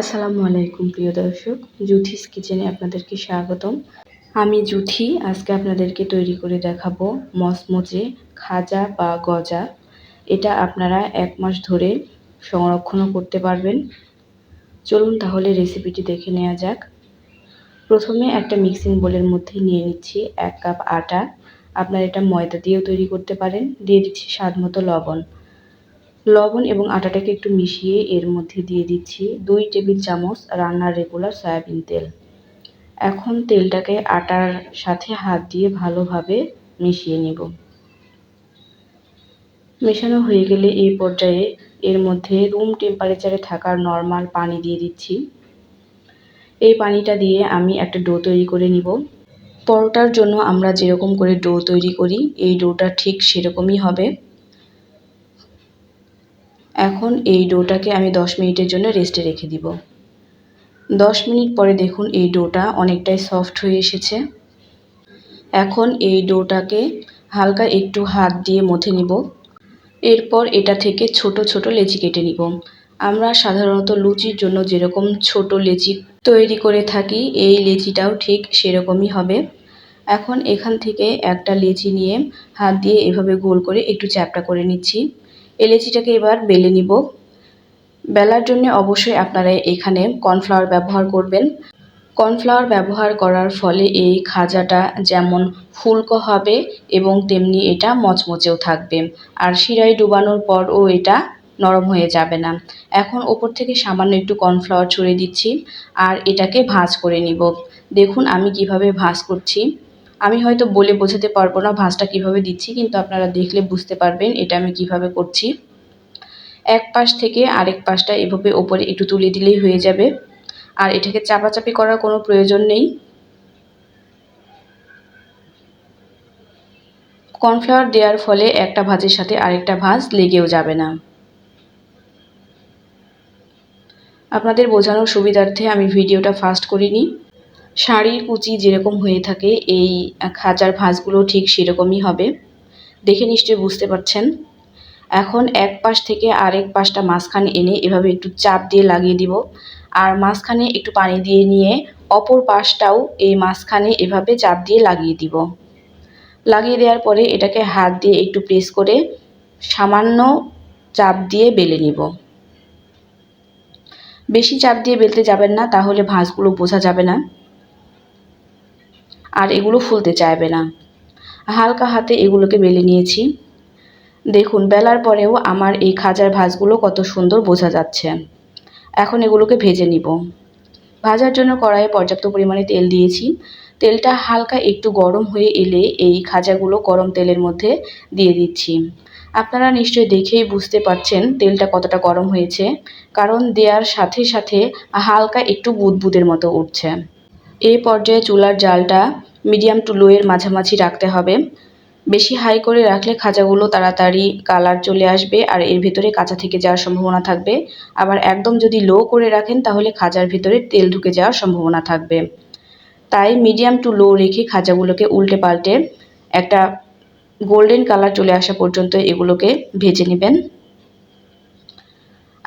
আসসালামু আলাইকুম, প্রিয় দর্শক। জুথিস কিচেনে আপনাদেরকে স্বাগতম। আমি জুথি আজকে আপনাদেরকে তৈরি করে দেখাবো মচমচে খাজা বা গজা। এটা আপনারা এক মাস ধরে সংরক্ষণও করতে পারবেন। চলুন তাহলে রেসিপিটি দেখে নেওয়া যাক। প্রথমে একটা মিক্সিং বোলের মধ্যে নিয়ে নিচ্ছি এক কাপ আটা। আপনারা এটা ময়দা দিয়েও তৈরি করতে পারেন। দিয়ে দিচ্ছি স্বাদ মতো লবণ। লবণ এবং আটাটাকে একটু মিশিয়ে এর মধ্যে দিয়ে দিচ্ছি দুই টেবিল চামচ রান্নার রেগুলার সয়াবিন তেল। এখন তেলটাকে আটার সাথে হাত দিয়ে ভালোভাবে মিশিয়ে নেব। মেশানো হয়ে গেলে এই পর্যায়ে এর মধ্যে রুম টেম্পারেচারে থাকার নর্মাল পানি দিয়ে দিচ্ছি। এই পানিটা দিয়ে আমি একটা ডো তৈরি করে নিব। পরোটার জন্য আমরা যেরকম করে ডো তৈরি করি, এই ডোটা ঠিক সেরকমই হবে। এখন এই ডোটাকে আমি 10 মিনিটের জন্য রেস্টে রেখে দিব। 10 মিনিট পরে দেখুন এই ডোটা অনেকটাই সফট হয়ে এসেছে। এখন এই ডোটাকে হালকা একটু হাত দিয়ে মথে নিব। এরপর এটা থেকে ছোট ছোট লেচি কেটে নিব। আমরা সাধারণত লুচির জন্য যেরকম ছোট লেচি তৈরি করে থাকি, এই লেচিটাও ঠিক সেরকমই হবে। এখন এখান থেকে একটা লেচি নিয়ে হাত দিয়ে এভাবে গোল করে একটু চ্যাপটা করে নিচ্ছি। এলেচিটাকে এবার বেলে নিব। বেলার জন্য অবশ্যই আপনারা এখানে কর্নফ্লাওয়ার ব্যবহার করবেন। কর্নফ্লাওয়ার ব্যবহার করার ফলে এই খাজাটা যেমন ফুলকো হবে এবং তেমনি এটা মচমচেও থাকবে। আর শিরায় ডুবানোর পরও এটা নরম হয়ে যাবে না। এখন ওপর থেকে সামান্য একটু কর্নফ্লাওয়ার ছড়িয়ে দিচ্ছি আর এটাকে ভাজ করে নিব। দেখুন আমি কীভাবে ভাজ করছি। আমি হয়তো বলে বোঝাতে পারব না ভাঁজটা কীভাবে দিচ্ছি, কিন্তু আপনারা দেখলে বুঝতে পারবেন এটা আমি কীভাবে করছি। এক পাশ থেকে আরেক পাশটা এভাবে ওপরে একটু তুলে দিলেই হয়ে যাবে। আর এটাকে চাপাচাপি করার কোনো প্রয়োজন নেই। কর্নফ্লাওয়ার দেওয়ার ফলে একটা ভাজের সাথে আরেকটা ভাজ লেগেও যাবে না। আপনাদের বোঝানোর সুবিধার্থে আমি ভিডিওটা ফাস্ট করিনি। শাড়ির কুচি যেরকম হয়ে থাকে, এই খাঁচার ভাঁজগুলো ঠিক সেরকমই হবে। দেখে নিশ্চয়ই বুঝতে পারছেন। এখন এক পাশ থেকে আরেক পাশটা মাঝখানে এনে এভাবে একটু চাপ দিয়ে লাগিয়ে দিব। আর মাঝখানে একটু পানি দিয়ে নিয়ে অপর পাশটাও এই মাঝখানে এভাবে চাপ দিয়ে লাগিয়ে দিব। লাগিয়ে দেওয়ার পরে এটাকে হাত দিয়ে একটু প্রেস করে সামান্য চাপ দিয়ে বেলে নিব। বেশি চাপ দিয়ে বেলতে যাবেন না, তাহলে ভাঁজগুলো বোঝা যাবে না। আর এগুলো ফুলতে চাইবে না। হালকা হাতে এগুলোকে বেলে নিয়েছি। দেখুন, বেলার পরেও আমার এই খাজার ভাজগুলো কত সুন্দর বোঝা যাচ্ছে। এখন এগুলোকে ভেজে নিব। ভাজার জন্য কড়াইয়ে পর্যাপ্ত পরিমাণে তেল দিয়েছি। তেলটা হালকা একটু গরম হয়ে এলে এই খাজাগুলো গরম তেলের মধ্যে দিয়ে দিচ্ছি। আপনারা নিশ্চয়ই দেখেই বুঝতে পারছেন তেলটা কতটা গরম হয়েছে, কারণ দেওয়ার সাথে সাথে হালকা একটু বুদবুদের মতো উঠছে। এই পর্যায়ে চুলার জালটা মিডিয়াম টু লোয়ের মাঝামাঝি রাখতে হবে। বেশি হাই করে রাখলে খাজাগুলো তাড়াতাড়ি কালার চলে আসবে আর এর ভিতরে কাঁচা থেকে যাওয়ার সম্ভাবনা থাকবে। আবার একদম যদি লো করে রাখেন তাহলে খাজার ভিতরে তেল ঢুকে যাওয়ার সম্ভাবনা থাকবে। তাই মিডিয়াম টু লো রেখে খাজাগুলোকে উল্টে পাল্টে একটা গোল্ডেন কালার চলে আসা পর্যন্ত এগুলোকে ভেজে নেবেন।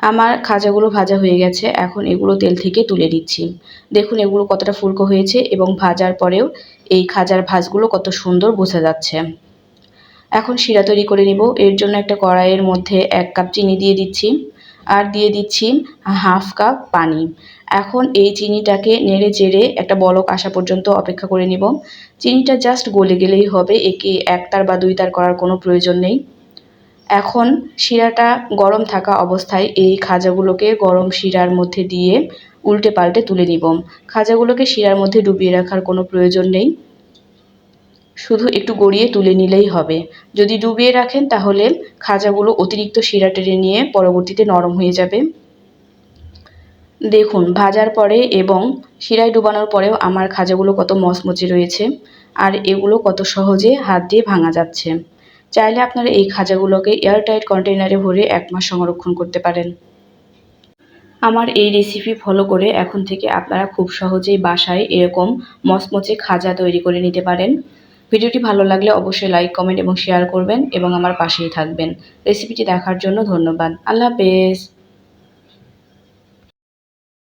আমার খাজাগুলো ভাজা হয়ে গেছে, এখন এগুলো তেল থেকে তুলে দিচ্ছি দেখুন এগুলো কতটা ফুলকো হয়েছে এবং ভাজার পরেও এই খাজার ভাজগুলো কত সুন্দর বোঝা যাচ্ছে। এখন শিরা তৈরি করে নিব। এর জন্য একটা কড়াইয়ের মধ্যে এক কাপ চিনি দিয়ে দিচ্ছি আর দিয়ে দিচ্ছি হাফ কাপ পানি। এখন এই চিনিটাকে নেড়ে চেড়ে একটা বলক আসা পর্যন্ত অপেক্ষা করে নিব। চিনিটা জাস্ট গলে গেলেই হবে, একে একতার বা দুই তার করার কোনো প্রয়োজন নেই। এখন শিরাটা গরম থাকা অবস্থায় এই খাজাগুলোকে গরম শিরার মধ্যে দিয়ে উল্টে পাল্টে তুলে নিব। খাজাগুলোকে শিরার মধ্যে ডুবিয়ে রাখার কোনো প্রয়োজন নেই। শুধু একটু গড়িয়ে তুলে নিলেই হবে। যদি ডুবিয়ে রাখেন তাহলে খাজাগুলো অতিরিক্ত শিরা টেনে নিয়ে পরবর্তীতে নরম হয়ে যাবে। দেখুন, ভাজার পরে এবং শিরায় ডুবানোর পরেও আমার খাজাগুলো কত মচমচে রয়েছে আর এগুলো কত সহজে হাত দিয়ে ভাঙা যাচ্ছে। চাইলে আপনারা এই খাজাগুলোকে এয়ারটাইট কন্টেনারে ভরে এক মাস সংরক্ষণ করতে পারেন। আমার এই রেসিপি ফলো করে এখন থেকে আপনারা খুব সহজেই বাসায় এরকম মচমচে খাজা তৈরি করে নিতে পারেন। ভিডিওটি ভালো লাগলে অবশ্যই লাইক কমেন্ট এবং শেয়ার করবেন এবং আমার পাশেই থাকবেন। রেসিপিটি দেখার জন্য ধন্যবাদ। আল্লাহ হাফেজ।